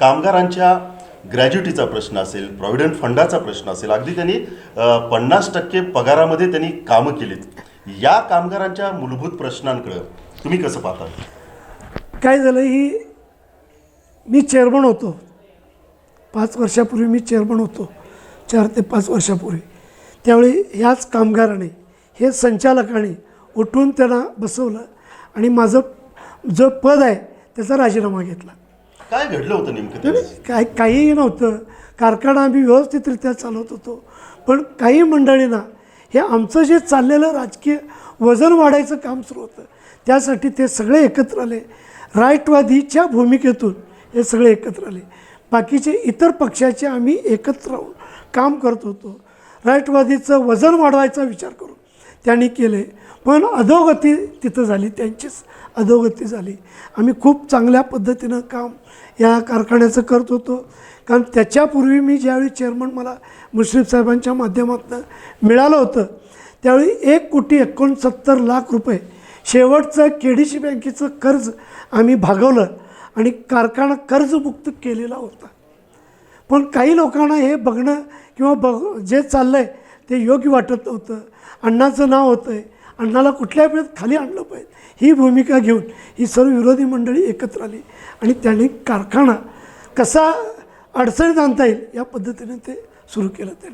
कामगारांच्या ग्रॅज्युटीचा प्रश्न असेल प्रॉव्हिडंट फंडाचा प्रश्न असेल अगदी त्यांनी पन्नास टक्के पगारामध्ये त्यांनी कामं केलीत. या कामगारांच्या मूलभूत प्रश्नांकडं तुम्ही कसं पाहता? काय झालं ही मी चेअरमन होतो. पाच वर्षापूर्वी मी चेअरमन होतो. चार ते पाच वर्षापूर्वी. त्यावेळी ह्याच कामगाराने हे संचालकाने उठून त्यांना बसवलं आणि माझं जो पद आहे त्याचा राजीनामा घेतला. काय घडलं होतं नेमकं काय काहीही नव्हतं. कारखाना आम्ही व्यवस्थितरित्या चालवत होतो. पण काही मंडळींना हे आमचं जे चाललेलं राजकीय वजन वाढायचं काम सुरू होतं. त्यासाठी ते सगळे एकत्र आले. राष्ट्रवादीच्या भूमिकेतून हे सगळे एकत्र आले. बाकीचे इतर पक्षाचे आम्ही एकत्र राहून काम करत होतो. राष्ट्रवादीचं वजन वाढवायचा विचार करून त्यांनी केले. पण अधोगती तिथं झाली त्यांचीच अधोगती झाली. आम्ही खूप चांगल्या पद्धतीनं काम या कारखान्याचं करत होतो. कारण त्याच्यापूर्वी मी ज्यावेळी चेअरमन मला मुश्रीफ साहेबांच्या माध्यमातून मिळालं होतं त्यावेळी एक कोटी एकोणसत्तर लाख रुपये शेवटचं के डी सी बँकेचं कर्ज आम्ही भागवलं आणि कारखाना कर्जमुक्त केलेला होता. पण काही लोकांना हे बघणं किंवा बघ जे चाललं आहे ते योग्य वाटत नव्हतं. अण्णाचं नाव होतं आहे अण्णाला कुठल्याही वेळेत खाली आणलं पाहिजे? ही भूमिका घेऊन ही सर्व विरोधी मंडळी एकत्र आली. आणि त्यांनी कारखाना कसा अडचणीत आणता येईल या पद्धतीने ते सुरू केलं त्यांनी.